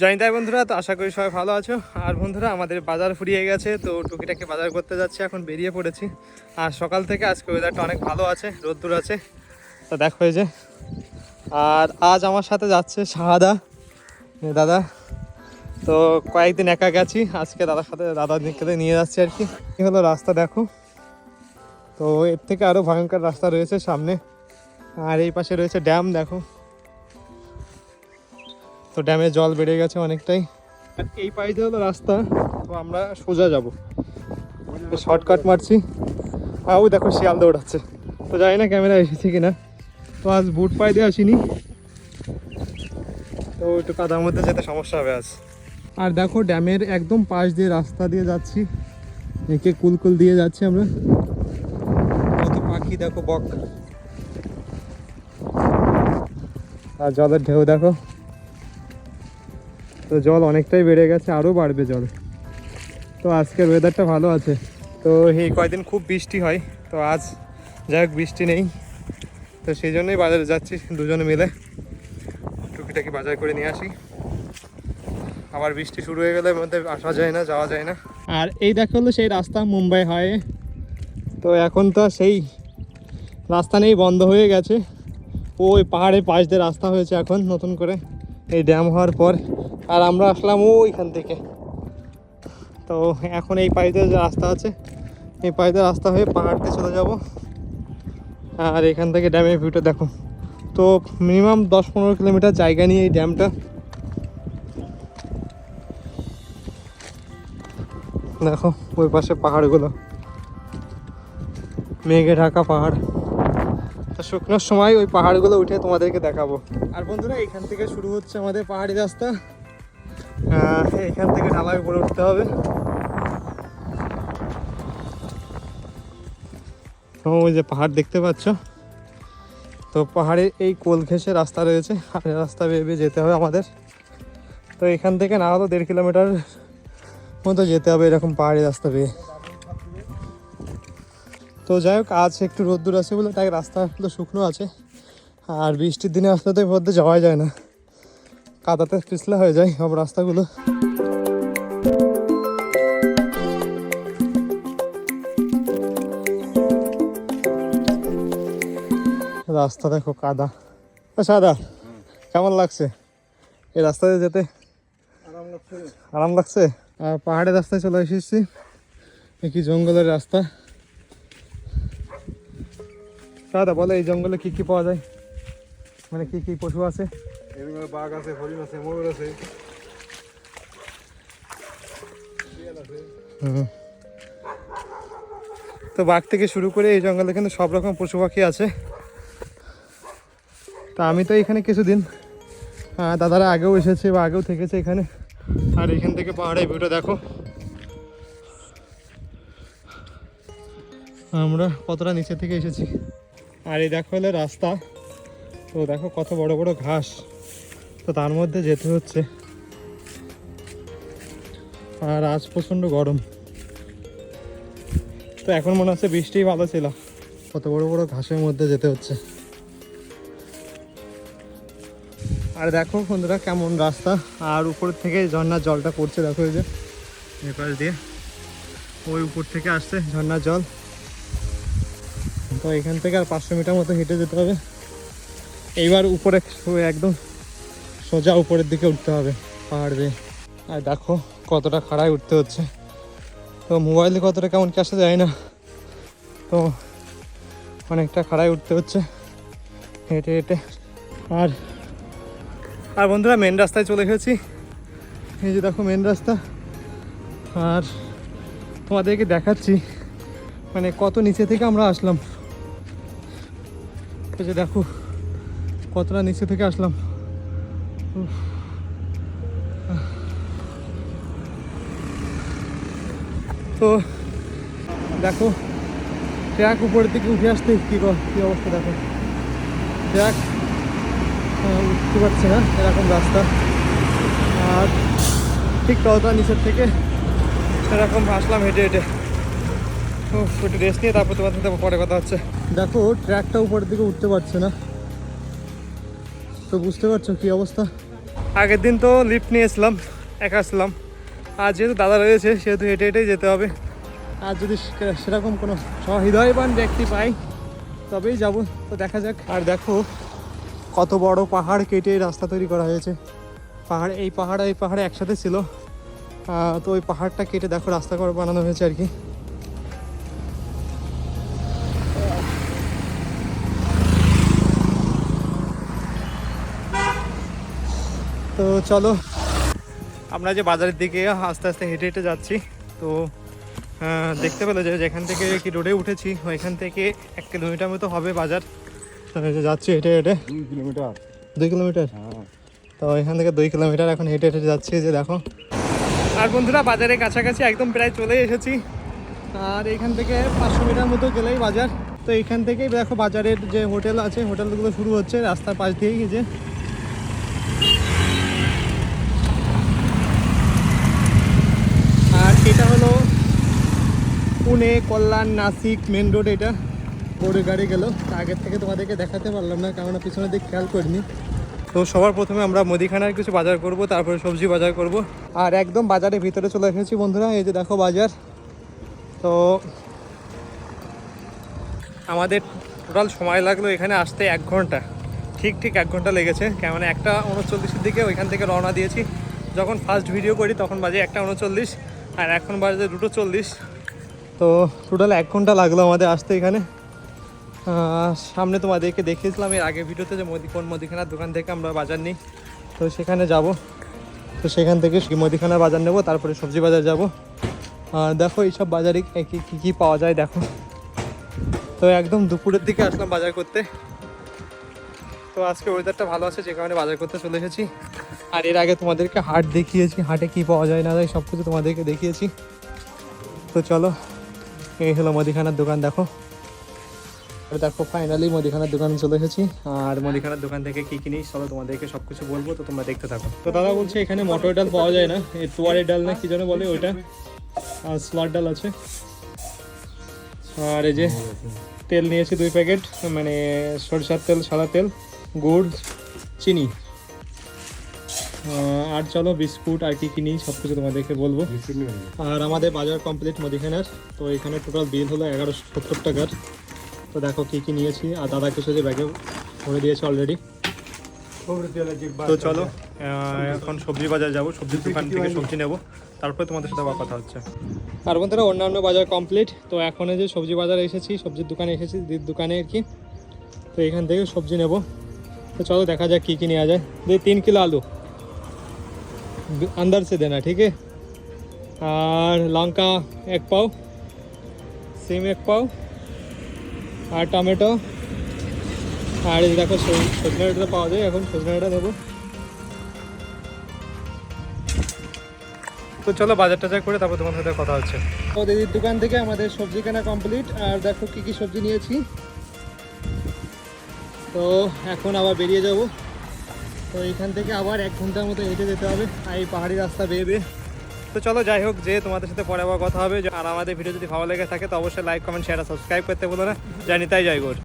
জয়ন্তায় বন্ধুরা, তো আশা করি সবাই ভালো আছো। আর বন্ধুরা, আমাদের বাজার ফুরিয়ে গেছে, তো টুকিটাকে বাজার করতে যাচ্ছি, এখন বেরিয়ে পড়েছি। আর সকাল থেকে আজকে ওয়েদারটা অনেক ভালো আছে, রোদ্দুর আছে। তো দেখো যে, আর আজ আমার সাথে যাচ্ছে শাহাদা দাদা। তো কয়েকদিন একা গেছি, আজকে দাদার সাথে, দাদার দিকে নিয়ে যাচ্ছি আর কি। হলো রাস্তা দেখো। তো এর থেকে আরও ভয়ঙ্কর রাস্তা রয়েছে সামনে। আর এই পাশে রয়েছে ড্যাম, দেখো। তো ড্যামে জল বেড়ে গেছে অনেকটাই। এই পাইতে হলো রাস্তা, তো আমরা সোজা যাব। শর্টকাট মারছি। আর ওই দেখো শিয়াল দৌড়াচ্ছে। তো জানি না ক্যামেরা এসেছে কিনা। তো আজ বুট পাই দিয়ে আসিনি। তো একটু কাদার মধ্যে যেতে সমস্যা হবে আজ। আর দেখো ড্যামের একদম পাশ দিয়ে রাস্তা দিয়ে যাচ্ছি। একে কুলকুল দিয়ে যাচ্ছি আমরা। কত পাখি দেখো বক। আর জলের ঢেউ দেখো। তো জল অনেকটাই বেড়ে গেছে আরও বাড়বে জল। তো আজকের ওয়েদারটা ভালো আছে। তো এই কয়দিন খুব বৃষ্টি হয়, তো আজ যাই হোক বৃষ্টি নেই। তো সেই জন্যই বাজারে যাচ্ছি দুজনে মিলে। টুকিটাকি বাজার করে নিয়ে আসি। আবার বৃষ্টি শুরু হয়ে গেলে মধ্যে আসা যায় না, যাওয়া যায় না। আর এই দেখা হলো সেই রাস্তা, মুম্বাই হয় তো এখন তো সেই রাস্তা নেই, বন্ধ হয়ে গেছে। ওই পাহাড়ের পাশ দিয়ে রাস্তা হয়েছে এখন, নতুন করে। এই ড্যাম হওয়ার পর আর আমরা আসলাম ওইখান থেকে। তো এখন এই পাইতে যে রাস্তা আছে, এই পাইতে রাস্তা হয়ে পাহাড়তে চলে যাব। আর এখান থেকে ড্যামের ভিউটা দেখো। তো মিনিমাম দশ পনেরো কিলোমিটার জায়গা নিয়ে এই ড্যামটা দেখো, ওই পাশে পাহাড়গুলো। মেঘে ঢাকা পাহাড়। তো শুকনোর সময় ওই পাহাড়গুলো উঠে তোমাদেরকে দেখাবো। আর বন্ধুরা, এখান থেকে শুরু হচ্ছে আমাদের পাহাড়ি রাস্তা। এখান থেকে ঢালাই উপরে উঠতে হবে। ওই যে পাহাড় দেখতে পাচ্ছ। তো পাহাড়ে এই কোল ঘেঁষে রাস্তা রয়েছে। আর রাস্তা বেয়ে বেয়ে যেতে হবে আমাদের। তো এখান থেকে না হলেও দেড় কিলোমিটার মতো যেতে হবে এরকম পাহাড়ি রাস্তা পেয়ে তো যাই হোক আজ একটু রোদ্দুর আছে বলে তাই রাস্তাগুলো শুকনো আছে। আর বৃষ্টির দিনে আসলে তো মধ্যে যাওয়াই যায় না। কাদাতে পিছলা হয়ে যায় সব রাস্তাগুলো। রাস্তা দেখো কাদা। সাদা কেমন লাগছে? এই রাস্তাতে যেতে আরাম লাগছে। আর পাহাড়ের রাস্তায় চলে এসেছি। কি জঙ্গলের রাস্তা। দাদা বলে এই জঙ্গলে কি কি পাওয়া যায়? মানে কি কি পশু আছে? বাঘ আছে হরিণ আছে ময়ূর আছে। তো বাঘ থেকে শুরু করে এই জঙ্গলে কিন্তু সব রকম পশু পাখি আছে। তা আমি তো এখানে কিছুদিন দাদারা আগেও এসেছে বা আগেও থেকেছে এখানে। আর এখান থেকে পাহাড়ের ভিউটা দেখো। আমরা কতটা নিচে থেকে এসেছি? আর এই দেখো হলো রাস্তা। তো দেখো কত বড় বড় ঘাস। তো তার মধ্যে যেতে হচ্ছে। আর আজ প্রচণ্ড গরম। তো এখন মনে হচ্ছে বৃষ্টি ভালো ছিল। কত বড় বড় ঘাসের মধ্যে যেতে হচ্ছে। আর দেখো বন্ধুরা কেমন রাস্তা। আর উপর থেকে ঝর্ণার জলটা পড়ছে, দেখো এই যে। নেপাল দিয়ে। ওই উপর থেকে আসছে ঝর্ণার জল। তো এখান থেকে আর পাঁচশো মিটার মতো হেঁটে যেতে হবে। এইবার উপরে একদম সোজা উপরের দিকে উঠতে হবে পাহাড়। বেয়ে আর দেখো কতটা খাড়ায় উঠতে হচ্ছে। তো মোবাইলে কতটা কেমন কি আসা যায় না। তো অনেকটা খাড়ায় উঠতে হচ্ছে হেঁটে হেঁটে। আর আর বন্ধুরা মেন রাস্তায় চলে এসেছি। এই যে দেখো মেন রাস্তা। আর তোমাদেরকে দেখাচ্ছি মানে কত নিচে থেকে আমরা আসলাম। যে দেখো, কতটা নিচে থেকে আসলাম। তো দেখো ট্র্যাক উপরের দিকে উঠে আসতে কী ক- অবস্থা দেখো। ট্র্যাক উঠতে পারছে না, এরকম রাস্তা। আর ঠিক কতটা নিচের থেকে এরকম আসলাম হেঁটে হেঁটে। একটু রেস্ট নিয়ে তারপর তোমার সাথে পরে কথা হচ্ছে। দেখো ট্র্যাকটা উপরের দিকে উঠতে পারছে না। তো বুঝতে পারছ কী অবস্থা? আগের দিন তো লিফট নিয়েছিলাম একা আসলাম। আর যেহেতু দাদা রয়েছে সেহেতু হেঁটে হেঁটেই যেতে হবে। আর যদি সেরকম কোনো সহৃদয়বান ব্যক্তি পাই তবেই যাব। তো দেখা যাক। আর দেখো কত বড় পাহাড় কেটে রাস্তা তৈরি করা হয়েছে। পাহাড় এই পাহাড় এই পাহাড়ে একসাথে ছিল। তো ওই পাহাড়টা কেটে দেখো রাস্তা করে বানানো হয়েছে আর কি। তো চলো। আমরা যে বাজারের দিকে আস্তে আস্তে হেঁটে হেঁটে যাচ্ছি তো দেখতে পেল যে যেখান থেকে কি রোডে উঠেছি ওইখান থেকে এক কিলোমিটার মতো হবে বাজার। তো যাচ্ছি হেঁটে হেঁটে। দুই কিলোমিটার। দুই কিলোমিটার? হ্যাঁ। তো এখান থেকে দুই কিলোমিটার এখন হেঁটে হেঁটে যাচ্ছি যে দেখো। আর বন্ধুরা বাজারের কাছাকাছি একদম প্রায় চলে এসেছি। আর এখান থেকে পাঁচশো মিটার মতো গেলেই বাজার। তো এখান থেকেই দেখো বাজারের যে হোটেল আছে হোটেলগুলো শুরু হচ্ছে রাস্তার পাশ দিয়েই যে আর এটা হলো পুনে কল্যাণ নাসিক মেন রোড এটা। বোর্ডে গাড়ি গেল। আগের থেকে তোমাদেরকে দেখাতে পারলাম না কারণ পিছনের দিক খেয়াল করিনি। তো সবার প্রথমে আমরা মুদিখানার কিছু বাজার করব তারপরে সবজি বাজার করব। আর একদম বাজারের ভিতরে চলে এসেছি বন্ধুরা এই যে দেখো বাজার। তো আমাদের টোটাল সময় লাগল এখানে আসতে এক ঘণ্টা। ঠিক ঠিক এক ঘণ্টা লেগেছে কেমন একটা উনচল্লিশের দিকে ওইখান থেকে রওনা দিয়েছি। যখন ফার্স্ট ভিডিও করি তখন বাজে একটা উনচল্লিশ। আর এখন বাজে দুটো চল্লিশ। তো টোটাল এক ঘণ্টা লাগল আমাদের আসতে এখানে। সামনে তোমাদেরকে দেখিয়েছিলাম এর আগে ভিডিওতে যে মুদি কোন মুদিখানার দোকান থেকে আমরা বাজার নিই। তো সেখানে যাব। তো সেখান থেকে মুদিখানার বাজার নেব, তারপরে সবজি বাজার যাব। আর দেখো এইসব বাজারে কী কী কী পাওয়া যায় দেখো। তো একদম দুপুরের দিকে আসলাম বাজার করতে। তো আজকে ওয়েদারটা ভালো আছে, যে কারণে বাজার করতে চলে এসেছি। আর এর আগে তোমাদেরকে হাট দেখিয়েছি, হাটে কি পাওয়া যায় না যায় সব কিছু তোমাদেরকে দেখিয়েছি। তো চলো, এই হলো মুদিখানার দোকান, দেখো। দেখো ফাইনালি মুদিখানার দোকানে চলে এসেছি। আর মুদিখানার দোকান থেকে কি কিনি চলো তোমাদেরকে সব কিছু বলব, তো তোমরা দেখতে থাকো। তো দাদা বলছে এখানে মটর ডাল পাওয়া যায় না, এই তোয়ারের ডাল না, কি যেন বলে ওইটা। আর স্লাট ডাল আছে। আর এই যে তেল নিয়েছি দুই প্যাকেট মানে সরষার তেল, সাদা তেল, গুড়, চিনি। আর চলো বিস্কুট, আর কি কিনি সব কিছু তোমাদেরকে বলব। আর আমাদের বাজার কমপ্লিট মুদিখানার। তো এখানে টোটাল বিল হলো এগারোশো সত্তর টাকার। তো দেখো কি কি নিয়েছি। আর দাদা কিছু যে ব্যাগে ভরে দিয়েছে অলরেডি তো চলো এখন সবজি বাজার যাব। সবজির দোকান থেকে সবজি নেব। তারপরে তোমাদের সাথে আবার কথা হচ্ছে। আর বন্ধুরা, অন্যান্য বাজার কমপ্লিট তো এখন যে সবজি বাজার এসেছি, সবজির দোকানে এসেছি, দিদির দোকানে আর কি। তো এখান থেকে সবজি নেব। তো চলো দেখা যাক কী কী নেওয়া যায়। দিয়ে তিন কিলো আলু। अंदर से देना ठीक है और लंका एक पाव সিম এক পাও আর টমেটো আর এই দেখো সজ- সজনে ডাঁটা পাওয়া যায় এখন সজনে ডাঁটা দেবো তো চলো বাজার টাজার করে তারপর তোমার সাথে কথা হচ্ছে তো দিদির দোকান থেকে আমাদের সবজি কেনা কমপ্লিট আর দেখো কি কি সবজি নিয়েছি তো এখন আবার বেরিয়ে যাব তো এইখান থেকে আবার এক ঘণ্টার মতো হেঁটে যেতে হবে আর এই পাহাড়ি রাস্তা বেয়ে বেয়ে তো চলো যাই হোক যে তোমাদের সাথে পরে আবার কথা হবে। আর আমাদের ভিডিও যদি ভালো লেগে থাকে, তো অবশ্যই লাইক কমেন্ট শেয়ার সাবস্ক্রাইব করতে বলো না। জানি তাই যাই